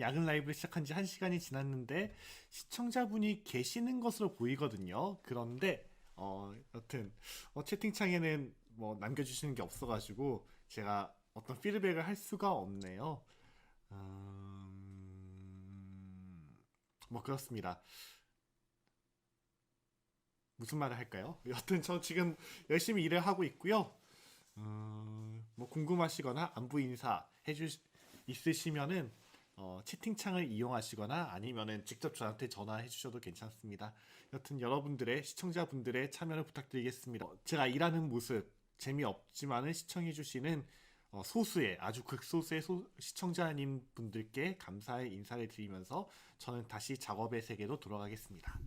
야근 라이브를 시작한 지 1시간이 지났는데 시청자분이 계시는 것으로 보이거든요. 그런데 어, 여튼 어, 채팅창에는 뭐 남겨주시는 게 없어가지고 제가 어떤 피드백을 할 수가 없네요. 음... 뭐 그렇습니다. 무슨 말을 할까요? 여튼 저 지금 열심히 일을 하고 있고요. 음, 뭐 궁금하시거나 안부 인사 해주 있으시면은 어, 채팅창을 이용하시거나 아니면은 직접 저한테 전화해 주셔도 괜찮습니다. 여튼 여러분들의 시청자분들의 참여를 부탁드리겠습니다. 어, 제가 일하는 모습 재미없지만은 시청해 주시는 어, 소수의 아주 극소수의 소- 시청자님 분들께 감사의 인사를 드리면서 저는 다시 작업의 세계로 돌아가겠습니다.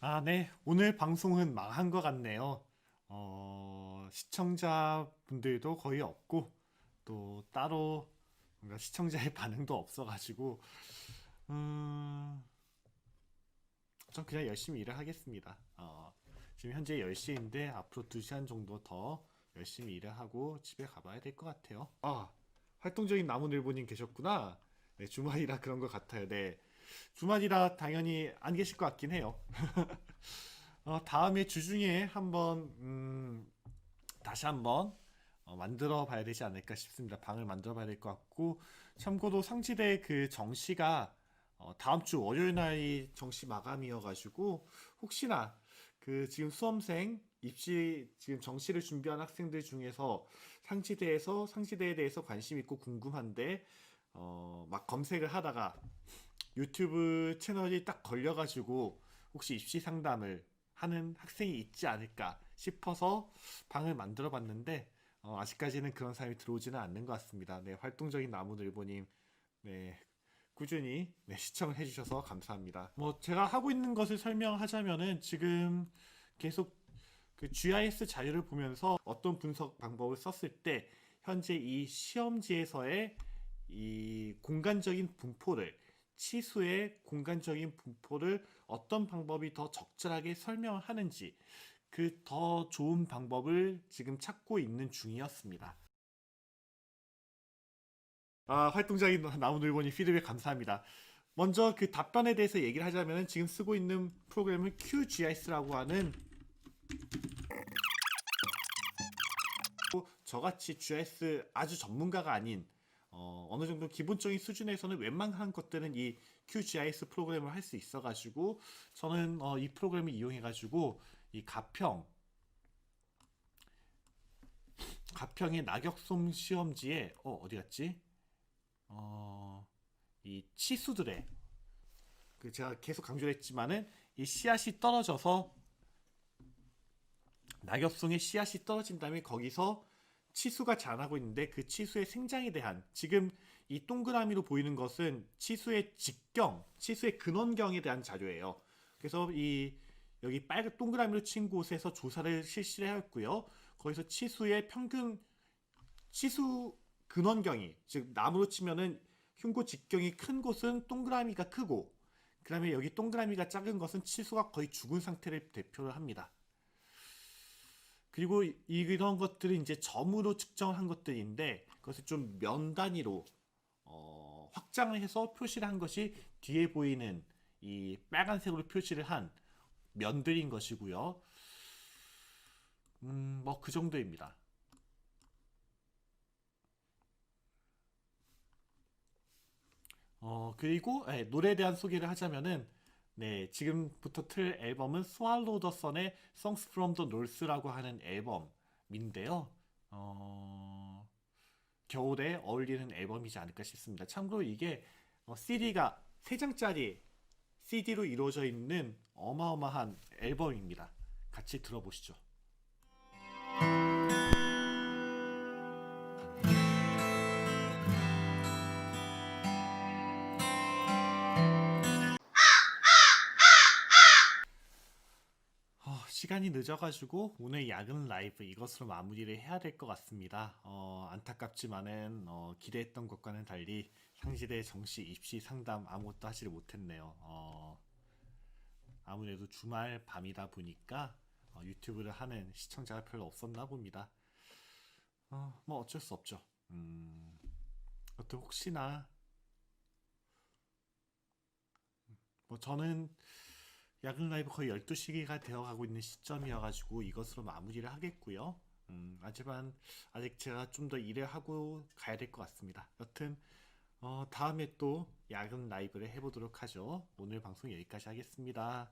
아, 네. 오늘 방송은 망한 것 같네요. 어, 시청자분들도 거의 없고, 또 따로 뭔가 시청자의 반응도 없어가지고, 음, 전 그냥 열심히 일을 하겠습니다. 어, 지금 현재 10시인데 앞으로 2시간 정도 더 열심히 일을 하고 집에 가봐야 될 것 같아요. 아, 활동적인 나무늘보님 계셨구나. 네, 주말이라 그런 것 같아요. 네. 주말이라 당연히 안 계실 것 같긴 해요. 어, 다음에 주중에 한번 음, 다시 한번 어, 만들어 봐야 되지 않을까 싶습니다. 방을 만들어 봐야 될 것 같고 참고로 상지대 그 정시가 어, 다음 주 월요일 날이 정시 마감이어가지고 혹시나 그 지금 수험생 입시 지금 정시를 준비한 학생들 중에서 상지대에서 상지대에 대해서 관심 있고 궁금한데 어, 막 검색을 하다가 유튜브 채널이 딱 걸려가지고 혹시 입시 상담을 하는 학생이 있지 않을까 싶어서 방을 만들어 봤는데 어, 아직까지는 그런 사람이 들어오지는 않는 것 같습니다. 네, 활동적인 나무늘보님, 네, 꾸준히 네, 시청을 해주셔서 감사합니다. 뭐 제가 하고 있는 것을 설명하자면은 지금 계속 그 GIS 자료를 보면서 어떤 분석 방법을 썼을 때 현재 이 시험지에서의 이 공간적인 분포를 치수의 공간적인 분포를 어떤 방법이 더 적절하게 설명을 하는지 그 더 좋은 방법을 지금 찾고 있는 중이었습니다. 아, 활동적인 나무늘보니 피드백 감사합니다. 먼저 그 답변에 대해서 얘기를 하자면 지금 쓰고 있는 프로그램은 QGIS라고 하는 저같이 GIS 아주 전문가가 아닌 어, 어느 정도 기본적인 수준에서는 웬만한 것들은 이 QGIS 프로그램을 할 수 있어가지고 저는 어, 이 프로그램을 이용해가지고 이 가평 가평의 낙엽솜 시험지에 어 어디 갔지? 어, 이 치수들의 그 제가 계속 강조를 했지만은 이 씨앗이 떨어져서 낙엽송의 씨앗이 떨어진 다음에 거기서 치수가 자라고 있는데 그 치수의 생장에 대한 지금 이 동그라미로 보이는 것은 치수의 직경, 치수의 근원경에 대한 자료예요. 그래서 이 여기 빨간 동그라미로 친 곳에서 조사를 실시를 하였고요. 거기서 치수의 평균 치수 근원경이 즉 나무로 치면은 흉고 직경이 큰 곳은 동그라미가 크고 그다음에 여기 동그라미가 작은 것은 치수가 거의 죽은 상태를 대표를 합니다. 그리고 이- 이런 것들은 이제 점으로 측정한 것들인데 그것을 좀 면 단위로 어, 확장을 해서 표시를 한 것이 뒤에 보이는 이 빨간색으로 표시를 한 면들인 것이고요. 음, 뭐 그 정도입니다. 어, 그리고 예, 노래에 대한 소개를 하자면은 네, 지금부터 틀 앨범은 Swallow the Sun의 Songs from the North라고 하는 앨범인데요. 어, 겨울에 어울리는 앨범이지 않을까 싶습니다. 참고로 이게 어, CD가 3장짜리 CD로 이루어져 있는 어마어마한 앨범입니다. 같이 들어보시죠. 시간이 늦어가지고 오늘 야근 라이브 이것으로 마무리를 해야 될 것 같습니다. 어, 안타깝지만은 어, 기대했던 것과는 달리 상시대 정시 입시 상담 아무것도 하지를 못했네요. 어, 아무래도 주말 밤이다 보니까 어, 유튜브를 하는 시청자가 별로 없었나 봅니다. 어, 뭐 어쩔 수 없죠. 음, 여튼 혹시나 뭐 저는 야근 라이브 거의 12시가 되어 가고 있는 시점이어가지고 이것으로 마무리를 하겠고요. 음, 하지만 아직 제가 좀 더 일을 하고 가야 될 것 같습니다. 여튼 어, 다음에 또 야근 라이브를 해보도록 하죠. 오늘 방송 여기까지 하겠습니다.